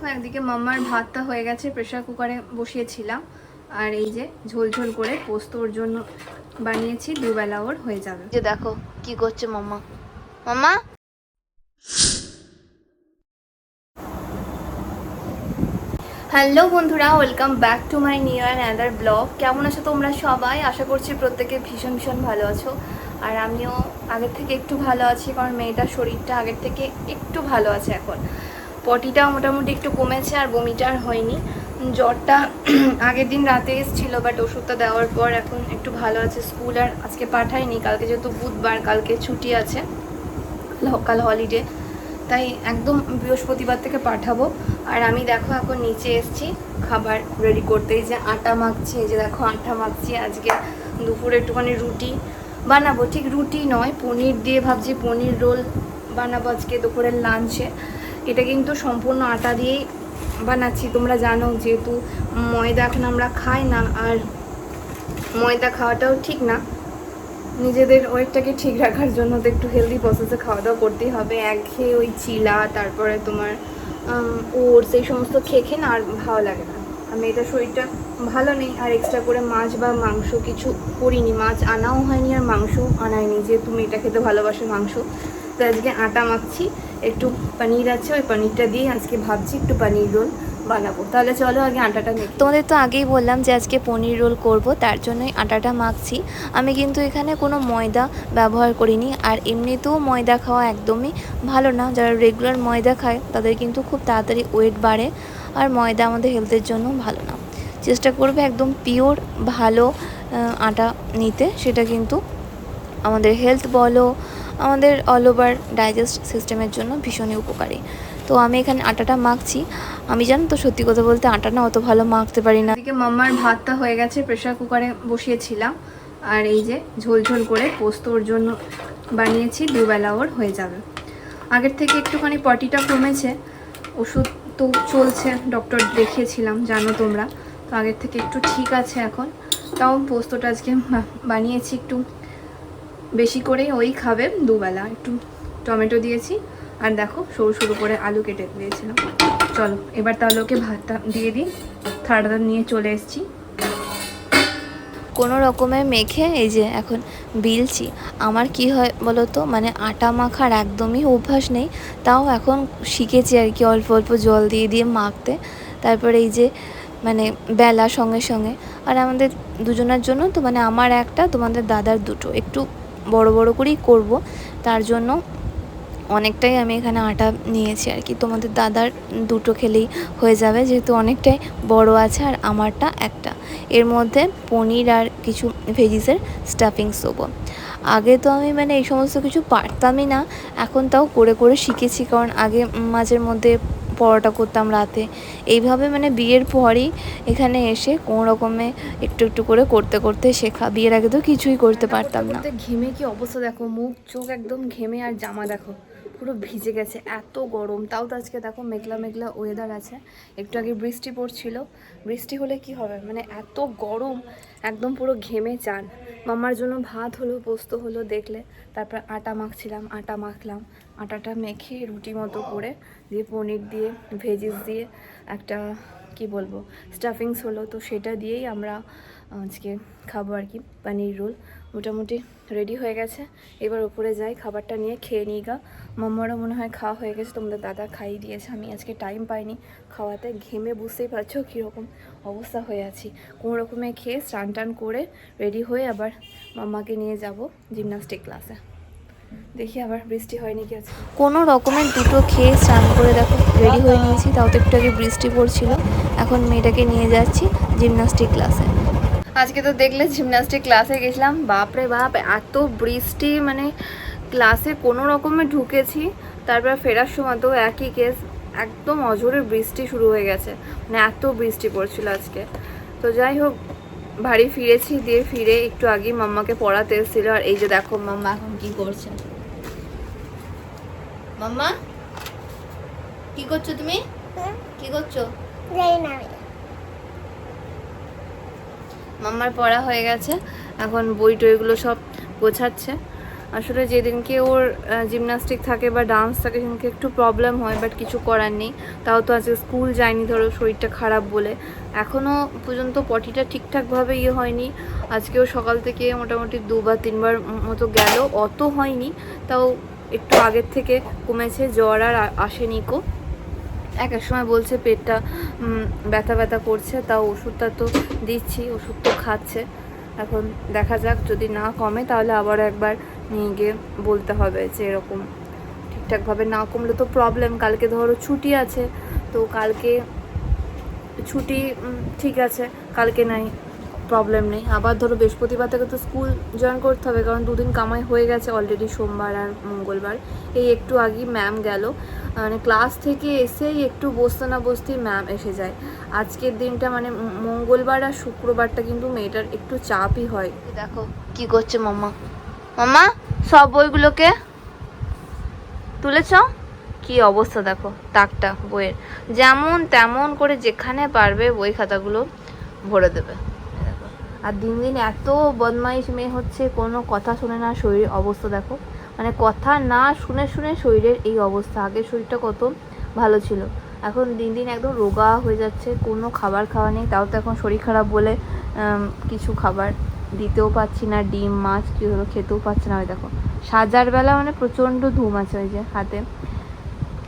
দেখো একদিকে মাম্মার ভাতটা হয়ে গেছে প্রেশার কুকারে বসিয়েছিলাম। আর এই যে ঝোল ঝোল করে পোস্তর জন্য বানিয়েছি দুবেলা ওর হয়ে যাবে। যে দেখো কি করছে মাম্মা? মাম্মা? হ্যালো বন্ধুরা welcome back to my new and other vlog কেমন আছো তোমরা সবাই? আশা করছি প্রত্যেকে ভীষণ ভীষণ ভালো আছো। আর আমিও আগের থেকে একটু ভালো আছি কারণ মেয়েটার শরীরটা আগের থেকে একটু ভালো আছে এখন। পটিটা মোটামুটি একটু কমেছে আর বমিটা আর হয়নি। জ্বরটা আগের দিন রাতে এসেছিল বাট ওষুধটা দেওয়ার পর এখন একটু ভালো আছে। স্কুল আর আজকে পাঠায়নি, কালকে যেহেতু বুধবার, কালকে ছুটি আছে কাল হলিডে তাই একদম বৃহস্পতিবার থেকে পাঠাবো। আর আমি দেখো এখন নিচে এসেছি, খাবার রেডি করতে। এই যে আটা মাখছি, এই যে দেখো আটা মাখছি, আজকে দুপুরে একটুখানি রুটি বানাবো। ঠিক রুটি নয়, পনির দিয়ে ভাবছি, পনির রোল বানাবো আজকে দুপুরের লাঞ্চে এটা কিন্তু সম্পূর্ণ আটা দিয়েই বানাচ্ছি। তোমরা জানো যেহেতু ময়দা এখন আমরা খাই না, আর ময়দা খাওয়াটাও ঠিক না। নিজেদের ওয়েটটাকে ঠিক রাখার জন্য তো একটু হেলদি প্রসেসে খাওয়া দাওয়া করতেই হবে। একঘেয়ে ওই চিলা, তারপরে তোমার ওটস, এই সমস্ত খেয়ে খেয়ে না আর ভালো লাগে না। আমি এটা শরীরটা ভালো নেই, আর এক্সট্রা করে মাছ বা মাংস কিছু করিনি। মাছ আনাও হয়নি আর মাংসও আনায়নি যেহেতু মেয়েটা খেতে ভালোবাসে মাংস তো আজকে আটা মাখছি। একটু পনির আছে, ওই পনিরটা দিয়ে আজকে ভাবছি একটু পনির রোল বানাবো। তাহলে চলো আগে আটাটা মেখে তোমাদের তো আগেই বললাম যে আজকে পনির রোল করব, তার জন্যই আটাটা মাখছি। আমি কিন্তু এখানে কোনো ময়দা ব্যবহার করিনি, আর এমনিতেও ময়দা খাওয়া একদমই ভালো না। যারা রেগুলার ময়দা খায়, তাদের কিন্তু খুব তাড়াতাড়ি ওয়েট বাড়ে, আর ময়দা আমাদের হেলথের জন্য ভালো না। চেষ্টা করবে একদম পিওর ভালো আটা নিতে। সেটা কিন্তু আমাদের হেলথ বলো আমাদের অল ওভার ডাইজেস্ট সিস্টেমের জন্য ভীষণই উপকারী। তো আমি এখানে আটাটা মাখছি। আমি জানো তো সত্যি কথা বলতে আটা না অত ভালো মাখতে পারি না। এদিকে মাম্মার ভাতটা হয়ে গেছে প্রেশার কুকারে বসিয়েছিলাম। আর এই যে ঝোল ঝোল করে পোস্তর জন্য বানিয়েছি, দুবেলা ওর হয়ে যাবে। আগের থেকে একটুখানি পটিটা কমেছে, ওষুধ তো চলছে ডক্টর দেখিয়েছিলাম, জানো তোমরা। তো আগের থেকে একটু ঠিক আছে এখন। তাও পোস্তটা আজকে বানিয়েছি একটু বেশি করে ওই খাবে দুবেলা। একটু টমেটো দিয়েছি আর দেখো সরু সরু করে আলু কেটে দিয়েছিলাম। চলো, এবার তাহলে ওকে ভাতটা দিয়ে দিই। থালাটা নিয়ে চলে এসেছি। কোনো রকমে মেখে এই যে এখন বিলছি। আমার কি হয় বলো তো মানে আটা মাখার একদমই অভ্যাস নেই। তাও এখন শিখেছি আর কি অল্প অল্প জল দিয়ে দিয়ে মাখতে। তারপরে এই যে মানে বেলা সঙ্গে সঙ্গে। আর আমাদের দুজনের জন্য তো মানে আমার একটা, তোমাদের দাদার দুটো। একটু বড় বড় করেই করব। তার জন্য অনেকটাই আমি এখানে আটা নিয়েছি আর কি। তোমাদের দাদার দুটো খেলেই হয়ে যাবে, যেহেতু অনেকটাই বড় আছে আর আমারটা একটা। এর মধ্যে পনির আর কিছু ভেজিসের স্টাফিংস দেবো। আগে তো আমি মানে এই সমস্ত কিছু পারতামই না, এখন তাও করে করে শিখেছি। কারণ আগে মাঝের মধ্যে পরোটা করতাম রাতে। এইভাবে মানে বিয়ের পরই এখানে এসে কোনো রকমে একটু একটু করে করতে করতে শেখা। বিয়ের আগে তো কিছুই করতে পারতাম না। ঘেমে কি অবস্থা দেখো? মুখ চোখ একদম ঘেমে আর জামা দেখো। পুরো ভিজে গেছে। এত গরম। তাও তো আজকে দেখো মেঘলা মেঘলা ওয়েদার আছে। একটু আগে বৃষ্টি পড়ছিল। বৃষ্টি হলে কি হবে? মানে এত গরম। একদম পুরো ঘেমে চান। মামার জন্য ভাত হলো পোস্ত হলো দেখলে। তারপর আটা মাখছিলাম আটা মাখলাম। আটাটা মেখে রুটি মতো করে দিয়ে পনির দিয়ে ভেজিস দিয়ে একটা, কি বলব স্টাফিংস হলো। তো সেটা দিয়েই আমরা আজকে খাব আর কি, পানির রোল। মোটামুটি রেডি হয়ে গেছে। এবার উপরে যাই, খাবারটা নিয়ে খেয়ে নিই গা। মাম্মারও মনে হয় খাওয়া হয়ে গেছে, তোমাদের দাদা খাইয়ে দিয়েছে। আমি আজকে টাইম পাইনি খাওয়াতে। ঘেমে বুঝতেই পারছ কীরকম অবস্থা হয়ে আছি। কোনো রকমে খেয়ে স্নান টান করে রেডি হয়ে আবার মাম্মাকে নিয়ে যাব জিমনাস্টিক ক্লাসে দেখি আবার বৃষ্টি হয়নি কি আছে। কোনো রকমের দুটো খেয়ে স্নান করে দেখো রেডি হয়ে নিয়েছি তাও তো একটু আগে বৃষ্টি পড়ছিল। এখন মেয়েটাকে নিয়ে যাচ্ছি জিমনাস্টিক ক্লাসে আজকে তো দেখলে জিমনাস্টিক ক্লাসে গেছিলাম বাপরে বাপ এত বৃষ্টি মানে ক্লাসে কোনো রকমে ঢুকেছি তারপর ফেরার সময় তো একই কেস একদম অঝোরে বৃষ্টি শুরু হয়ে গেছে মানে এত বৃষ্টি পড়ছিল আজকে। তো যাই হোক বাড়ি ফিরেছি দিয়ে ফিরে একটু আগেই মাম্মাকে পড়াতে এসেছিল আর এই যে দেখো মাম্মা এখন কি করছে। মাম্মা? কি করছ তুমি? কি করছ? মাম্মার পড়া হয়ে গেছে। এখন বই টইগুলো সব গোছাচ্ছে। আসলে যেদিনকে ওর জিমনাস্টিক থাকে বা ডান্স থাকে সেদিনকে একটু প্রবলেম হয় বাট কিছু করার নেই। তাও তো আজকে স্কুল যায়নি ধরো শরীরটা খারাপ বলে। এখনও পর্যন্ত পটিটা ঠিকঠাকভাবে ইয়ে হয়নি। আজকেও সকাল থেকে মোটামুটি দুবার তিনবার মতো গেল। অত হয়নি। তাও একটু আগের থেকে কমেছে, জ্বর আর আ- আসেনি কো। এক এক সময় বলছে পেটটা ব্যথা ব্যথা করছে, তাও ওষুধটা তো দিচ্ছি, ওষুধ তো খাচ্ছে। এখন দেখা যাক, যদি না কমে তাহলে আবার একবার নিয়ে গিয়ে বলতে হবে যে এরকম ঠিকঠাকভাবে না কমলে তো প্রবলেম কালকে ধরো ছুটি আছে, তো কালকে ছুটি ঠিক আছে, কালকে নাই। প্রবলেম নেই। আবার ধরো বৃহস্পতিবার থেকে তো স্কুল জয়েন করতে হবে, কারণ দুদিন কামাই হয়ে গেছে অলরেডি সোমবার আর মঙ্গলবার। এই একটু আগেই ম্যাম গেল। মানে ক্লাস থেকে এসেই একটু বসতে না বসতেই ম্যাম এসে যায়। আজকের দিনটা মানে মঙ্গলবার আর শুক্রবারটা কিন্তু মেয়েটার একটু চাপই হয়। দেখো কি করছে মাম্মা। মাম্মা, সব বইগুলোকে তুলেছ? কি অবস্থা দেখো তাকটা বইয়ের। যেমন তেমন করে যেখানে পারবে বই খাতাগুলো ভরে দেবে। আর দিন দিন এত বদমাইশ মেয়ে হচ্ছে, কোনো কথা শুনে না শরীরের অবস্থা দেখো। মানে কথা না শুনে শুনে শরীরের এই অবস্থা। আগে শরীরটা কত ভালো ছিল। এখন দিন দিন একদম রোগা হয়ে যাচ্ছে, কোনো খাবার খাওয়া নেই। তাও তো এখন শরীর খারাপ বলে কিছু খাবার দিতেও পাচ্ছি না, ডিম, মাছ, কী হলো খেতেও পাচ্ছে না। ওই দেখো, সাজার বেলা মানে প্রচণ্ড ধুম আছে ওই যে হাতে।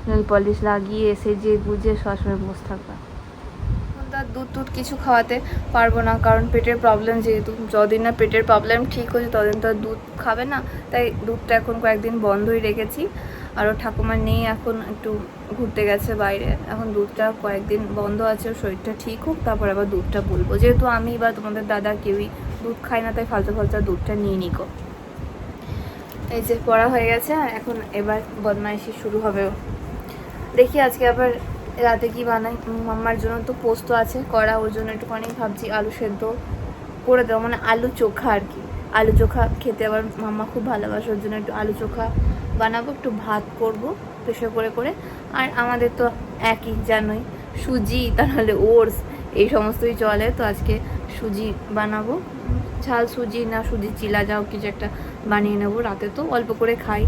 নেল পলিশ লাগিয়ে, সেজে গুজে সবসময় বসে থাকবে। দুধ টুধ কিছু খাওয়াতে পারব না, কারণ পেটের প্রবলেম যেহেতু। যদিন না পেটের প্রবলেম ঠিক হয়েছে, ততদিন তো দুধ খাবে না। তাই দুধটা এখন কয়েকদিন বন্ধই রেখেছি। আর ও ঠাকুমার নেই এখন, একটু ঘুরতে গেছে বাইরে। এখন দুধটা কয়েকদিন বন্ধ আছে শরীরটা ঠিক হোক, তারপর আবার দুধটা বলব। যেহেতু আমি বা তোমাদের দাদা কেউই দুধ খায় না, তাই ফালতু ফালতু দুধটা নিয়ে নিকো এই যে পড়া হয়ে গেছে এখন এবার বদমাইশি শুরু হবে। দেখি আজকে আবার রাতে কি বানাই? মাম্মার জন্য তো পোস্ত আছে করা ওর জন্য একটুখানি ভাবছি আলু সেদ্ধ করে দেবো মানে আলু চোখা আর কি। আলু চোখা খেতে আবার মাম্মা খুব ভালোবাসে, ওর জন্য একটু আলু চোখা বানাবো, একটু ভাত করব প্রেশার করে করে। আর আমাদের তো একই, জানোই, সুজি তাহলে ওটস, এই সমস্তই চলে, তো আজকে সুজি বানাবো। ঝাল, সুজি না সুজি, চিলা যাও কিছু একটা বানিয়ে নেব। রাতে তো অল্প করে খাই,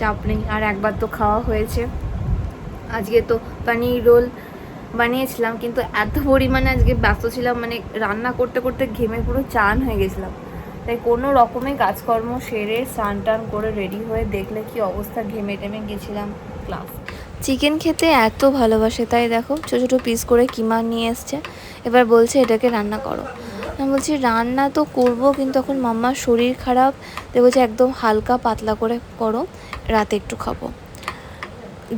চাপ নেই, আর একবার তো খাওয়া হয়েছে। আজকে তো পানির রোল বানিয়েছিলাম, কিন্তু এত পরিমাণে আজকে ব্যস্ত ছিলাম মানে রান্না করতে করতে ঘেমে পুরো চান হয়ে গেছিলাম। তাই কোনো রকমে কাজকর্ম সেরে স্নান টান করে রেডি হয়ে দেখলে কি অবস্থা, ঘেমে টেমে গেছিলাম ক্লাস চিকেন খেতে এত ভালোবাসে, তাই দেখো ছোটো ছোটো পিস করে কিমা নিয়ে এসছে। এবার বলছে এটাকে রান্না করো। আমি বলছি, রান্না তো করব, কিন্তু এখন মাম্মার শরীর খারাপ। বলছে, একদম হালকা পাতলা করে করো, রাতে একটু খাব।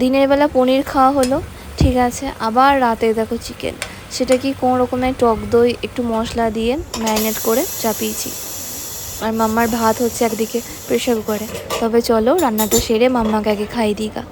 দিনের বেলা পনির খাওয়া হলো, ঠিক আছে, আবার রাতে দেখো চিকেন সেটা কি কোনো রকমের টক দই, একটু মশলা দিয়ে ম্যারিনেট করে চাপিয়েছি। আর মাম্মার ভাত হচ্ছে একদিকে প্রেশার কুকারে তবে চলো, রান্নাটা সেরে মাম্মাকে আগে খাই দিই গা।